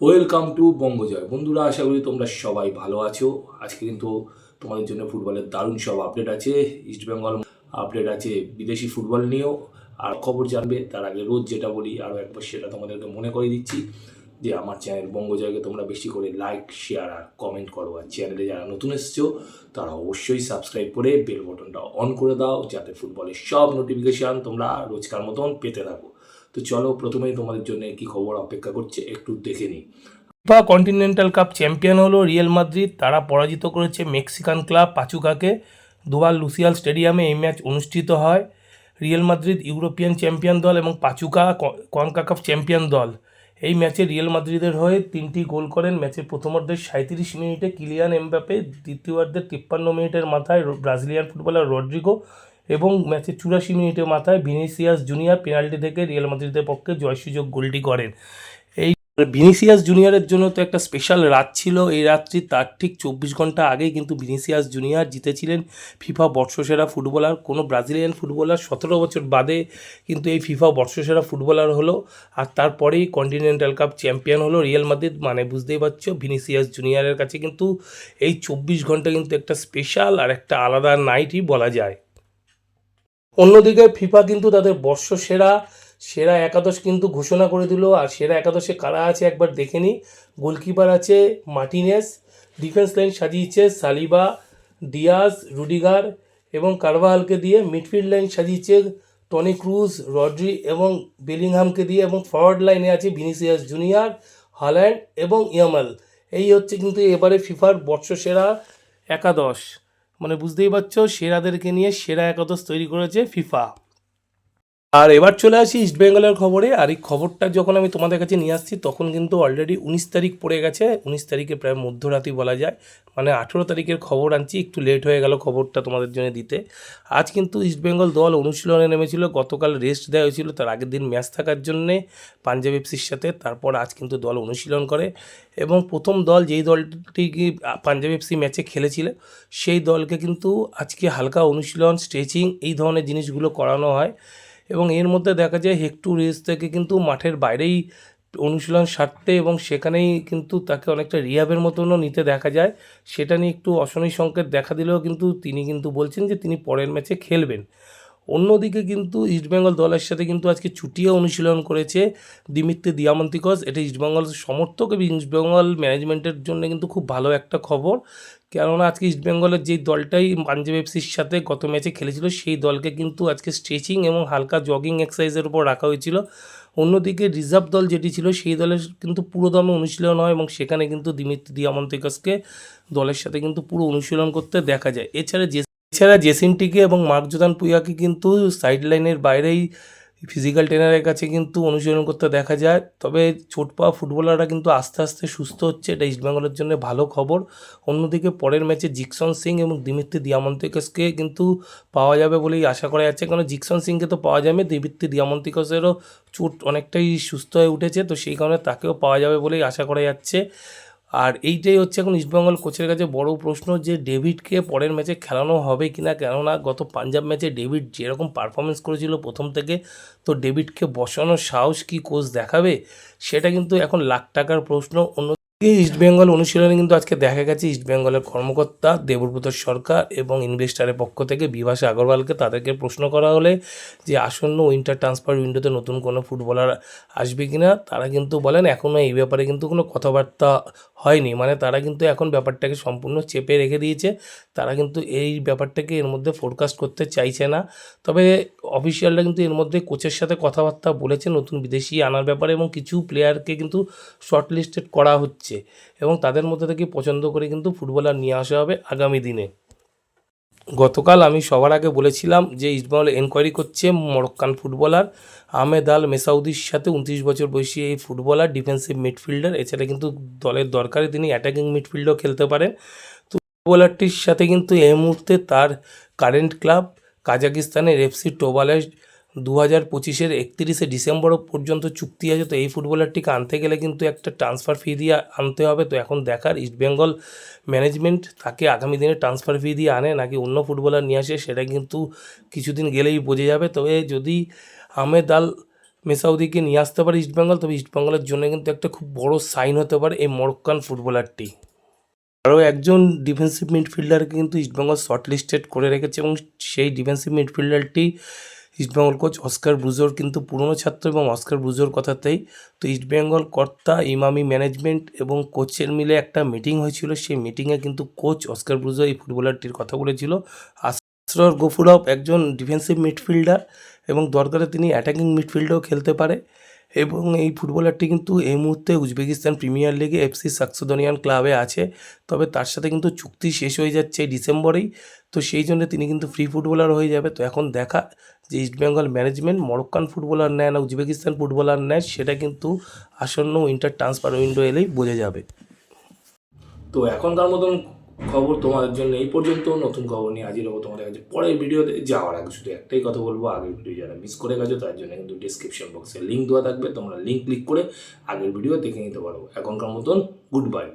Welcome to বঙ্গজয় বন্ধুরা, আশা করি তোমরা সবাই ভালো আছো। আজকে কিন্তু তোমাদের জন্য ফুটবলের দারুণ সব আপডেট আছে। ইস্টবেঙ্গল আপডেট আছে বিদেশি ফুটবল নিয়েও। আর খবর জানবে, তার আগে রোজ যেটা বলি, আরও একবার সেটা তোমাদেরকে মনে করে দিচ্ছি। যে আমার চ্যানেল বঙ্গজয়কে তোমরা বেশি করে লাইক শেয়ার আর কমেন্ট করো। আর চ্যানেলে যারা নতুন এসছো, তারা অবশ্যই সাবস্ক্রাইব করে বেল বটনটা অন করে দাও। যাতে ফুটবলের সব নোটিফিকেশান তোমরা রোজকার মতন পেতে থাকো। তো চলো প্রথমেই তোমাদের জন্য কি খবর অপেক্ষা করছে, একটু দেখে নিই। ফিফা কন্টিনেন্টাল কাপ চ্যাম্পিয়ন হলো রিয়েল মাদ্রিদ। তারা পরাজিত করেছে মেক্সিকান ক্লাব পাচুকাকে। দুবার লুসিয়াল স্টেডিয়ামে এই ম্যাচ অনুষ্ঠিত হয়। রিয়েল মাদ্রিদ ইউরোপিয়ান চ্যাম্পিয়ন দল এবং পাচুকা কনকাকাফ চ্যাম্পিয়ন দল। এই ম্যাচে রিয়েল মাদ্রিদের হয়ে তিনটি গোল করেন। ম্যাচের প্রথমার্ধের সাঁত্রিশ মিনিটে কিলিয়ান এমবাপে দ্বিতীয়ার্ধের তিপ্পান্ন মিনিটের মাথায় ব্রাজিলিয়ান ফুটবলার রড্রিগো এবং ম্যাচের চুরাশি মিনিটের মাথায় ভিনিসিয়াস জুনিয়র পেনাল্টি থেকে রিয়েল মাদ্রিদের পক্ষে জয়সূচক গোলটি করেন। এই ভিনিসিয়াস জুনিয়রের জন্য তো একটা স্পেশাল রাত ছিল। এই রাত্রি তার ঠিক চব্বিশ ঘণ্টা আগেই কিন্তু ভিনিসিয়াস জুনিয়র জিতেছিলেন ফিফা বর্ষসেরা ফুটবলার। কোনো ব্রাজিলিয়ান ফুটবলার সতেরো বছর বাদে কিন্তু এই ফিফা বর্ষসেরা ফুটবলার হলো আর তারপরেই কন্টিনেন্টাল কাপ চ্যাম্পিয়ন হলো রিয়েল মাদ্রিদ। মানে বুঝতেই পারছ, ভিনিসিয়াস জুনিয়রের কাছে কিন্তু এই চব্বিশ ঘণ্টা কিন্তু একটা স্পেশাল আর একটা আলাদা নাইটই বলা যায়। অন্যদিকে ফিফা কিন্তু তাদের বর্ষসেরা সেরা একাদশ কিন্তু ঘোষণা করে দিল, আর সেরা একাদশে কারা আছে একবার দেখে নিই। গোলকিপার আছে মার্টিনেস, ডিফেন্স লাইন সাজিয়েছে সালিবা ডিয়াস রুডিগার এবং কারভালকে দিয়ে, মিডফিল্ড লাইন সাজিয়েছে টনি ক্রুজ, রড্রি এবং বেলিংহামকে দিয়ে এবং ফরওয়ার্ড লাইনে আছে ভিনিসিয়াস জুনিয়র, হল্যান্ড এবং ইয়ামাল। এই হচ্ছে কিন্তু এবারে ফিফার বর্ষসেরা একাদশ। মানে বুঝতেই পারছ সেরাদেরকে নিয়ে সেরা একাদশ তৈরি করেছে ফিফা। আর এবার চলে আসি ইস্টবেঙ্গলের খবরে। আর এই খবরটা যখন আমি তোমাদের কাছে নিয়ে আসছি, তখন কিন্তু অলরেডি উনিশ তারিখ পড়ে গেছে। উনিশ তারিখে প্রায় মধ্যরাতি বলা যায়। মানে আঠেরো তারিখের খবর আনছি, একটু লেট হয়ে গেল খবরটা তোমাদের জন্য দিতে। আজ কিন্তু ইস্টবেঙ্গল দল অনুশীলনে নেমেছিল, গতকাল রেস্ট দেওয়া হয়েছিল, তার আগের দিন ম্যাচ থাকার জন্যে পাঞ্জাব এফসির সাথে, তারপর আজ কিন্তু দল অনুশীলন করে। এবং প্রথম দল যেই দলটি পাঞ্জাব এফসি ম্যাচে খেলেছিল, সেই দলকে কিন্তু আজকে হালকা অনুশীলন স্ট্রেচিং এই ধরনের জিনিসগুলো করানো হয়। এবং এর মধ্যে দেখা যায় হেক্টু রেস থেকে কিন্তু মাঠের বাইরেই অনুশীলন সারতে এবং সেখানেই কিন্তু তাকে অনেকটা রিহাবের মতনও নিতে দেখা যায়। সেটা নিয়ে একটু অশনি সংকেত দেখা দিলেও কিন্তু তিনি কিন্তু বলছেন যে তিনি পরের ম্যাচে খেলবেন। অন্যদিকে কিন্তু ইস্টবেঙ্গল দলের সাথে কিন্তু আজকে ছুটিয়ে অনুশীলন করেছে দিমিত্রি দিয়ামন্তিকস। এটা ইস্টবেঙ্গল সমর্থক এবং ইস্টবেঙ্গল ম্যানেজমেন্টের জন্য কিন্তু খুব ভালো একটা খবর। কেননা আজকে ইস্টবেঙ্গলের যেই দলটাই পাঞ্জাব এফসির সাথে গত ম্যাচে খেলেছিল, সেই দলকে কিন্তু আজকে স্ট্রেচিং এবং হালকা জগিং এক্সারসাইজের উপর রাখা হয়েছিল। অন্যদিকে রিজার্ভ দল যেটি ছিল, সেই দলের কিন্তু পুরো দমে অনুশীলন হয় এবং সেখানে কিন্তু দিমিত্রি দিয়ামন্তিকাসকে দলের সাথে কিন্তু পুরো অনুশীলন করতে দেখা যায়। এছাড়া যে এছাড়া জেসিনটিকে এবং মার্কজোদান পুয়াকে কিন্তু সাইড লাইনের বাইরেই ফিজিক্যাল ট্রেনারের কাছে কিন্তু অনুশীলন করতে দেখা যায়। তবে চোট পাওয়া ফুটবলাররা কিন্তু আস্তে আস্তে সুস্থ হচ্ছে। এটা ইস্টবেঙ্গলের জন্য ভালো খবর। অন্যদিকে পরের ম্যাচে জিকসন সিং এবং দিমিত্রি দিয়ামন্তিকসকে কিন্তু পাওয়া যাবে বলেই আশা করা যাচ্ছে। কারণ জিকসন সিংকে তো পাওয়া যাবে দিমিত্রি দিয়ামন্তিকসেরও চোট অনেকটাই সুস্থ হয়ে উঠেছে। তো সেই কারণে তাকেও পাওয়া যাবে বলেই আশা করা যাচ্ছে। আর এইটাই হচ্ছে এখন ইস্টবেঙ্গল কোচের কাছে বড় প্রশ্ন যে ডেভিডকে পরের ম্যাচে খেলানো হবে কি না কেননা গত পাঞ্জাব ম্যাচে ডেভিড যেরকম পারফরমেন্স করেছিল প্রথম থেকে, তো ডেভিডকে বসানোর সাহস কি কোচ দেখাবে? সেটা কিন্তু এখন লাখ টাকার প্রশ্ন। অন্য ইস্টবেঙ্গল অনুশীলনে কিন্তু আজকে দেখা গেছে ইস্টবেঙ্গলের কর্মকর্তা দেবব্রত সরকার এবং ইনভেস্টারের পক্ষ থেকে বিভাস আগরওয়ালকে তাদেরকে প্রশ্ন করা হলে যে আসন্ন উইন্টার ট্রান্সফার উইন্ডোতে নতুন কোনো ফুটবলার আসবে কি না তারা কিন্তু বলেন এখনও এই ব্যাপারে কিন্তু কোনো কথাবার্তা হয়নি। মানে তারা কিন্তু এখন ব্যাপারটাকে সম্পূর্ণ চেপে রেখে দিয়েছে। তারা কিন্তু এই ব্যাপারটাকে এর মধ্যে ফোরকাস্ট করতে চাইছে না। তবে অফিসিয়ালরা কিন্তু এর মধ্যে কোচের সাথে কথাবার্তা বলেছে, নতুন বিদেশি আনার ব্যাপারে এবং কিছু প্লেয়ারকে কিন্তু শর্ট লিস্টেড করা হচ্ছে। এবং তাদের মধ্যে থেকে পছন্দ করে কিন্তু ফুটবলার নিয়ে আসা হবে আগামী দিনে। গতকাল আমি সবার আগে বলেছিলাম যে ইস্টবেঙ্গল এনকোয়ারি করছে মরক্কান ফুটবলার আহমেদ আল মেসাউদির সাথে উনত্রিশ বছর বয়সী এই ফুটবলার ডিফেন্সিভ মিডফিল্ডার এছাড়া কিন্তু দলের দরকারে তিনি অ্যাটাকিং মিডফিল্ডও খেলতে পারেন। তো ফুটবলারটির সাথে কিন্তু এই মুহূর্তে তার কারেন্ট ক্লাব কাজাকিস্তানের এফসি টোবালে দু হাজার পঁচিশের একত্রিশে ডিসেম্বর পর্যন্ত চুক্তি আছে। তো এই ফুটবলারটিকে আনতে গেলে কিন্তু একটা ট্রান্সফার ফি দিয়ে আনতে হবে। তো এখন দেখার ইস্টবেঙ্গল ম্যানেজমেন্ট তাকে আগামী দিনে ট্রান্সফার ফি দিয়ে আনে, নাকি অন্য ফুটবলার নিয়ে আসে সেটা কিন্তু কিছুদিন গেলেই বোঝা যাবে। তবে যদি আহমেদ আল মেসাউদিকে নিয়ে আসতে পারে ইস্টবেঙ্গল তবে ইস্টবেঙ্গলের জন্য কিন্তু একটা খুব বড় সাইন হতে পারে এই মরক্কান ফুটবলারটি। আরও একজন ডিফেন্সিভ মিডফিল্ডারকে কিন্তু ইস্টবেঙ্গল শর্ট লিস্টেড করে রেখেছে এবং সেই ডিফেন্সিভ মিডফিল্ডারটি ইস্টবেঙ্গল কোচ অস্কার ব্রুজোর কিন্তু পুরনো ছাত্র এবং অস্কার ব্রুজোর কথাতেই। তো ইস্টবেঙ্গল কর্তা, ইমামি ম্যানেজমেন্ট এবং কোচের মিলে একটা মিটিং হয়েছিল। সেই মিটিংয়ে কিন্তু কোচ অস্কার ব্রুজো এই ফুটবলারটির কথা বলেছিল। আশ্রর গফুরভ একজন ডিফেন্সিভ মিডফিল্ডার এবং দরকারে তিনি অ্যাটাকিং মিডফিল্ডেও খেলতে পারে। এবং এই ফুটবলারটি কিন্তু এই মুহূর্তে উজবেকিস্তান প্রিমিয়ার লিগে এফসি সাকসোদনিয়ান ক্লাবে আছে। তবে তার সাথে কিন্তু চুক্তি শেষ হয়ে যাচ্ছে ডিসেম্বরেই। তো সেই জন্য তিনি কিন্তু ফ্রি ফুটবলার হয়ে যাবে। তো এখন দেখা যে ইস্টবেঙ্গল ম্যানেজমেন্ট মরক্কান ফুটবলার নেয় না, উজবেকিস্তান ফুটবলার নেয়, সেটা কিন্তু আসন্ন উইন্টার ট্রান্সফার উইন্ডো এলেই বোঝা যাবে। তো এখনকার মতন খবর তোমাদের জন্য এই পর্যন্ত। নতুন খবর নিয়ে হাজির হব তোমাদের কাছে পরের ভিডিওতে। যাওয়ার আগে শুধু একটাই কথা বলব, আগের ভিডিও যারা মিস করে গেছো, তার জন্য কিন্তু ডিসক্রিপশন বক্সে লিঙ্ক দেওয়া থাকবে। তোমরা লিঙ্ক ক্লিক করে আগের ভিডিও দেখে নিতে পারো। এখনকার মতন গুড বাই